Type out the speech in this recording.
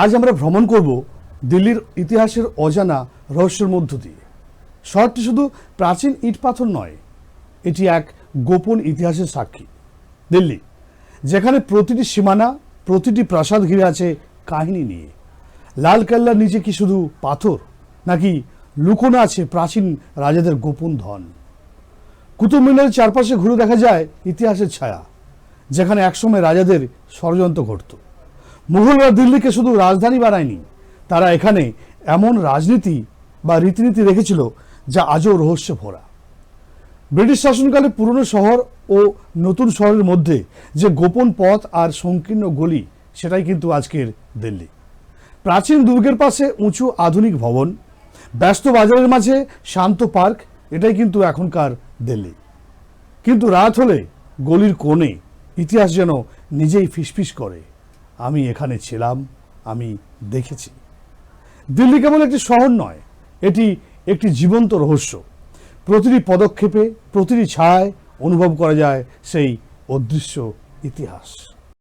আজ আমরা ভ্রমণ করব দিল্লির ইতিহাসের অজানা রহস্যের মধ্য দিয়ে। শহরটি শুধু প্রাচীন ইট পাথর নয়, এটি এক গোপন ইতিহাসের সাক্ষী, দিল্লি, যেখানে প্রতিটি সীমানা, প্রতিটি প্রাসাদ ঘিরে আছে কাহিনী নিয়ে। লাল কেল্লার নিচে কি শুধু পাথর, নাকি লুকোনো আছে প্রাচীন রাজাদের গোপন ধন? কুতুব মিনারের চারপাশে ঘুরে দেখা যায় ইতিহাসের ছায়া, যেখানে একসময় রাজাদের ষড়যন্ত্র ঘটত। মুঘলরা দিল্লিকে শুধু রাজধানী বানায়নি, তারা এখানে এমন রাজনীতি বা রীতিনীতি রেখেছিল যা আজও রহস্য ভরা। ব্রিটিশ শাসনকালে পুরনো শহর ও নতুন শহরের মধ্যে যে গোপন পথ আর সংকীর্ণ গলি, সেটাই কিন্তু আজকের দিল্লি। প্রাচীন দুর্গের পাশে উঁচু আধুনিক ভবন, ব্যস্ত বাজারের মাঝে শান্ত পার্ক, এটাই কিন্তু এখনকার দিল্লি। কিন্তু রাত হলে গলির কোণে ইতিহাস যেন নিজেই ফিসফিস করে। আমি এখানে ছিলাম, আমি দেখেছি। দিল্লি কেবল একটি শহর নয়, এটি একটি জীবন্ত রহস্য। প্রতিটি পদক্ষেপে, প্রতিটি ছায় অনুভব করা যায় সেই অদৃশ্য ইতিহাস।